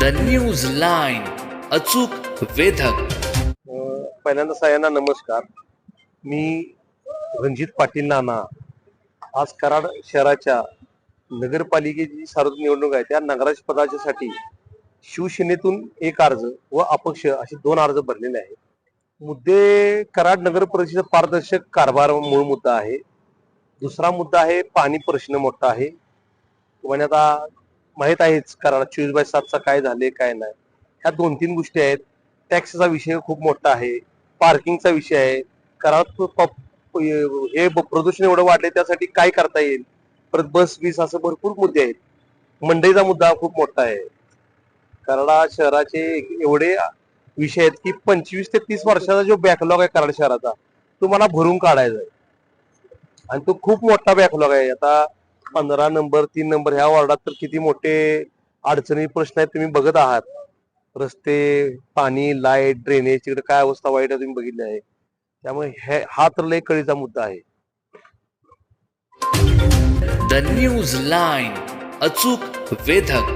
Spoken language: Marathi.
द न्यूज लाईन अचूक वेधक. पहिल्यांदा सगळ्यांना नमस्कार. मी रणजित पाटील नाना. आज कराड शहराच्या नगरपालिकेची सार्वत्रिक निवडणूक आहे. त्या नगराध्यक्ष पदाच्यासाठी शिवसेनेतून एक अर्ज व अपक्ष असे दोन अर्ज भरलेले आहेत. मुद्दे कराड नगर परिषद पारदर्शक कारभार मूळ मुद्दा आहे. दुसरा मुद्दा आहे पाणी प्रश्न मोठा आहे. म्हणजे आता माहीत आहेच कारण चोवीस बाय सातचा काय झाले काय नाही. ह्या दोन तीन गोष्टी आहेत. टॅक्सचा विषय खूप मोठा आहे. पार्किंगचा विषय आहे. कारण हे प्रदूषण एवढं वाढले त्यासाठी काय करता येईल? परत बस वीस असं भरपूर मुद्दे आहेत. मंडईचा मुद्दा खूप मोठा आहे. कराडा शहराचे एवढे विषय आहेत की पंचवीस ते तीस वर्षाचा जो बॅकलॉग आहे कराड शहराचा तो मला भरून काढायचा आहे. आणि तो खूप मोठा बॅकलॉग आहे. आता पंधरा नंबर तीन नंबर ह्या वॉर्डात तर किती मोठे अडचणी प्रश्न आहेत तुम्ही बघत आहात. रस्ते पाणी लाइट ड्रेनेज तिकडे काय अवस्था वाईट आहे तुम्ही बघितली आहे. त्यामुळे हे हा तर लय कळीचा मुद्दा आहे. द न्यूज लाईन अचूक वेधक.